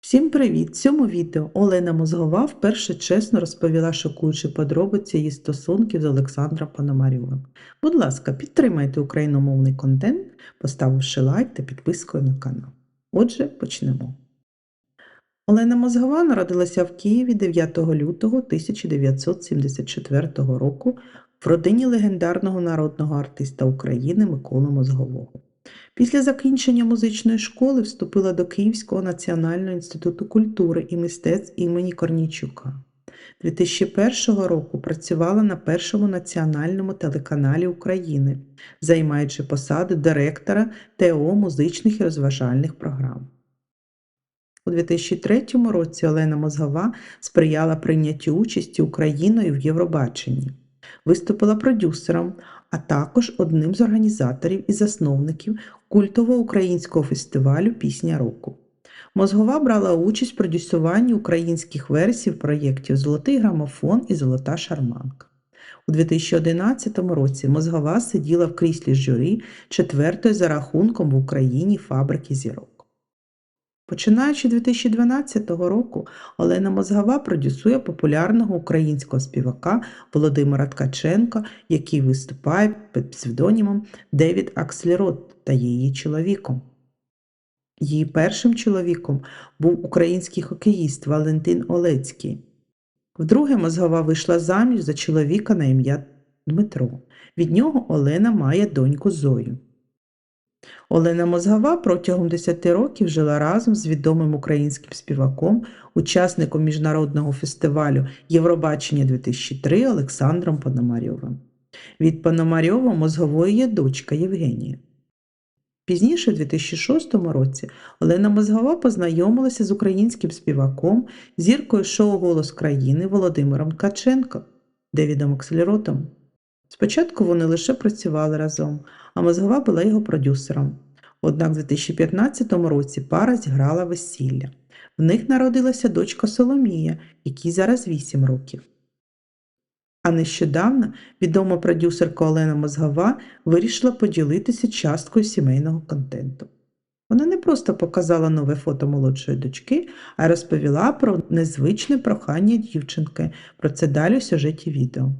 Всім привіт! В цьому відео Олена Мозгова вперше чесно розповіла шокуючі подробиці її стосунків з Олександром Пономарьовим. Будь ласка, підтримайте україномовний контент, поставивши лайк та підпискою на канал. Отже, почнемо. Олена Мозгова народилася в Києві 9 лютого 1974 року в родині легендарного народного артиста України Миколи Мозгового. Після закінчення музичної школи вступила до Київського національного інституту культури і мистецтв імені Корнійчука. 2001 року працювала на першому національному телеканалі України, займаючи посаду директора ТО музичних і розважальних програм. У 2003 році Олена Мозгова сприяла прийняттю участі Україною в Євробаченні, виступила продюсером, а також одним з організаторів і засновників культового українського фестивалю Пісня року. Мозгова брала участь в продюсуванні українських версій проєктів Золотий грамофон і Золота шарманка. У 2011 році Мозгова сиділа в кріслі журі четвертої за рахунком в Україні фабрики зірок. Починаючи 2012 року, Олена Мозгова продюсує популярного українського співака Володимира Ткаченка, який виступає під псевдонімом Девід Акслерот та її чоловіком. Її першим чоловіком був український хокеїст Валентин Олецький. Вдруге Мозгова вийшла заміж за чоловіка на ім'я Дмитро. Від нього Олена має доньку Зою. Олена Мозгова протягом 10 років жила разом з відомим українським співаком, учасником міжнародного фестивалю Євробачення 2003 Олександром Пономарьовим. Від Пономарьова Мозгової є дочка Євгенія. Пізніше, у 2006 році, Олена Мозгова познайомилася з українським співаком, зіркою шоу Голос країни Володимиром Ткаченко, Девідом Акселеротом. Спочатку вони лише працювали разом, а Мозгова була його продюсером. Однак у 2015 році пара зіграла весілля. В них народилася дочка Соломія, якій зараз 8 років. А нещодавно відома продюсерка Олена Мозгова вирішила поділитися часткою сімейного контенту. Вона не просто показала нове фото молодшої дочки, а розповіла про незвичне прохання дівчинки. Про це далі в сюжеті відео.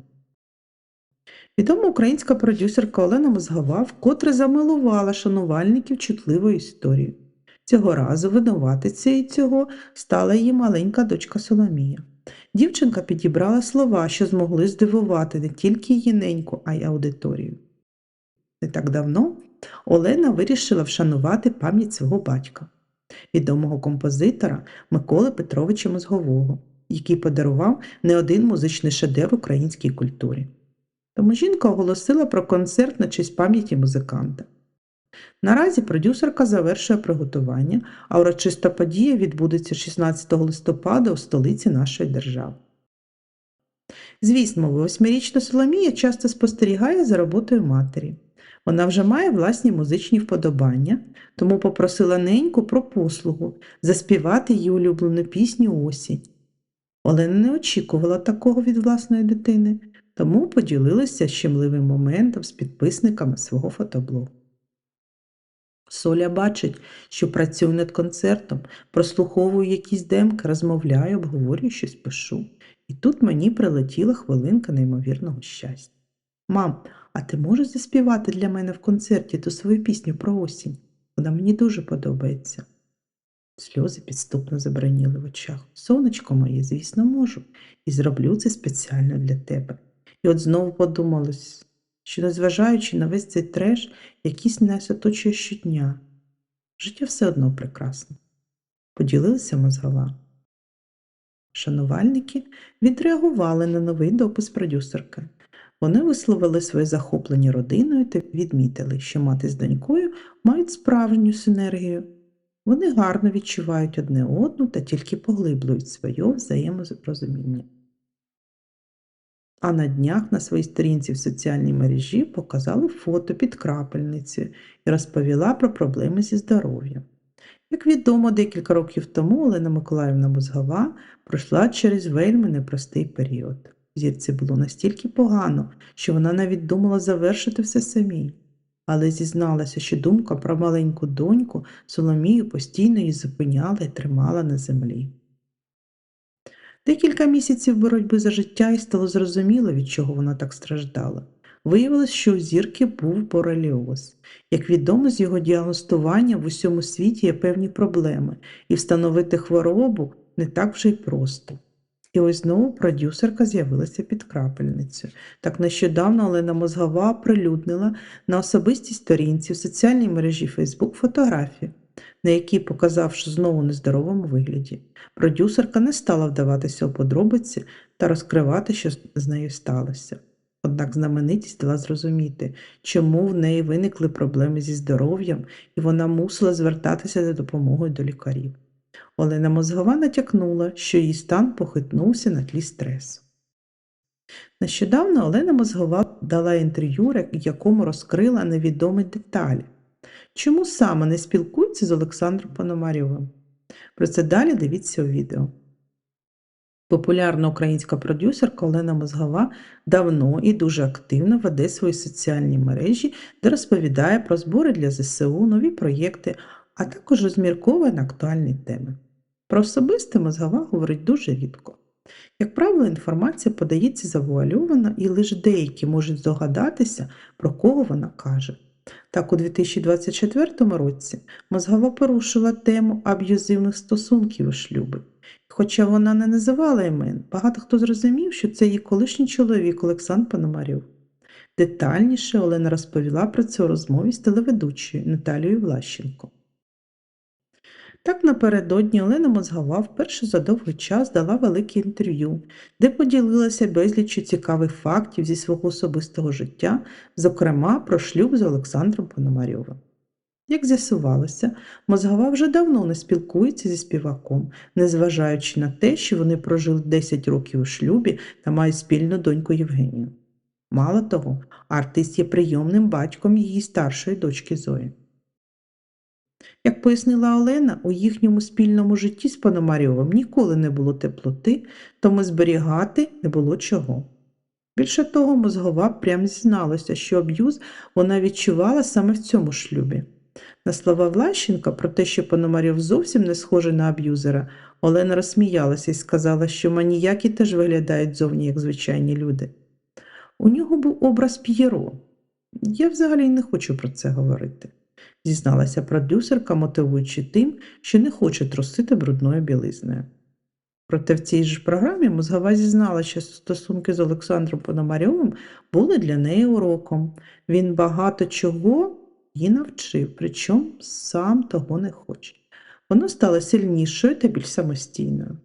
Відома українська продюсерка Олена Мозгова вкотре замилувала шанувальників чутливою історією. Цього разу винуватицею цього стала її маленька дочка Соломія. Дівчинка підібрала слова, що змогли здивувати не тільки її неньку, а й аудиторію. Не так давно Олена вирішила вшанувати пам'ять свого батька, відомого композитора Миколи Петровича Мозгового, який подарував не один музичний шедевр українській культурі. Тому жінка оголосила про концерт на честь пам'яті музиканта. Наразі продюсерка завершує приготування, а урочиста подія відбудеться 16 листопада у столиці нашої держави. Звісно, восьмирічна Соломія часто спостерігає за роботою матері. Вона вже має власні музичні вподобання, тому попросила неньку про послугу заспівати її улюблену пісню Осінь. Олена не очікувала такого від власної дитини, тому поділилася щемливим моментом з підписниками свого фотоблогу. Соля бачить, що працюю над концертом, прослуховую якісь демки, розмовляю, обговорюю щось пишу. І тут мені прилетіла хвилинка неймовірного щастя. Мам, а ти можеш заспівати для мене в концерті ту свою пісню про осінь? Вона мені дуже подобається. Сльози підступно забраніли в очах. Сонечко моє, звісно, можу, і зроблю це спеціально для тебе. І от знову подумалось, що, незважаючи на весь цей треш, якийсь нас оточує щодня, життя все одно прекрасне. Поділилася мозгова. Шанувальники відреагували на новий допис продюсерки. Вони висловили своє захоплення родиною та відмітили, що мати з донькою мають справжню синергію. Вони гарно відчувають одне одну та тільки поглиблюють своє взаєморозуміння. А на днях на своїй сторінці в соціальній мережі показали фото під крапельницею і розповіла про проблеми зі здоров'ям. Як відомо, декілька років тому Олена Миколаївна Мозгова пройшла через вельми непростий період. Зірці було настільки погано, що вона навіть думала завершити все самій. але зізналася, що думка про маленьку доньку Соломію постійно її зупиняла і тримала на землі. Декілька місяців боротьби за життя і стало зрозуміло, від чого вона так страждала. Виявилось, що у зірки був бореліоз. Як відомо, з його діагностування в усьому світі є певні проблеми, і встановити хворобу не так вже й просто. І ось знову продюсерка з'явилася під крапельницею. Так нещодавно Олена Мозгова оприлюднила на особистій сторінці в соціальній мережі Facebook фотографію, на якій показав, що знову нездоровому вигляді. Продюсерка не стала вдаватися у подробиці та розкривати, що з нею сталося. Однак знаменитість дала зрозуміти, чому в неї виникли проблеми зі здоров'ям, і вона мусила звертатися за допомогою до лікарів. Олена Мозгова натякнула, що її стан похитнувся на тлі стресу. Нещодавно Олена Мозгова дала інтерв'ю, якому розкрила невідомі деталі. Чому саме не спілкується з Олександром Пономарьовим? Про це далі дивіться у відео. Популярна українська продюсерка Олена Мозгова давно і дуже активно веде свої соціальні мережі, де розповідає про збори для ЗСУ, нові проєкти, а також розмірковує на актуальні теми. Про особисте Мозгова говорить дуже рідко. Як правило, інформація подається завуальовано і лише деякі можуть здогадатися, про кого вона каже. Так, у 2024 році Мозгова порушила тему аб'юзивних стосунків у шлюбі. Хоча вона не називала імен, багато хто зрозумів, що це її колишній чоловік Олександр Пономарьов. Детальніше Олена розповіла про це у розмові з телеведучою Наталією Влащенко. Так напередодні Олена Мозгова вперше за довгий час дала велике інтерв'ю, де поділилася безліччю цікавих фактів зі свого особистого життя, зокрема про шлюб з Олександром Пономарьовим. Як з'ясувалося, Мозгова вже давно не спілкується зі співаком, незважаючи на те, що вони прожили 10 років у шлюбі та мають спільну доньку Євгенію. Мало того, артист є прийомним батьком її старшої дочки Зої. Як пояснила Олена, у їхньому спільному житті з Пономарьовим ніколи не було теплоти, тому зберігати не було чого. Більше того, мозгова прям зізналася, що аб'юз вона відчувала саме в цьому шлюбі. На слова Влащенка про те, що Пономарьов зовсім не схожий на аб'юзера, Олена розсміялася і сказала, що маніяки теж виглядають зовні як звичайні люди. У нього був образ П'єро. Я взагалі не хочу про це говорити зізналася продюсерка, мотивуючи тим, що не хоче трусити брудною білизною. Проте в цій ж програмі Мозгова зізнала, що стосунки з Олександром Пономарьовим були для неї уроком. Він багато чого її навчив, причому сам того не хоче. Вона стала сильнішою та більш самостійною.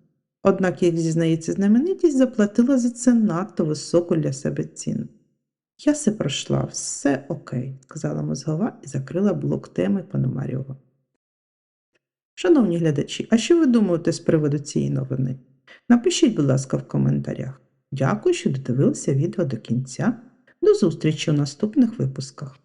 Однак, як зізнається знаменитість, заплатила за це надто високу для себе ціну. Я все пройшла, все окей, сказала мозгова і закрила блок теми Пономарьова. Шановні глядачі, а що ви думаєте з приводу цієї новини? Напишіть, будь ласка, в коментарях. Дякую, що додивилися відео до кінця. До зустрічі у наступних випусках.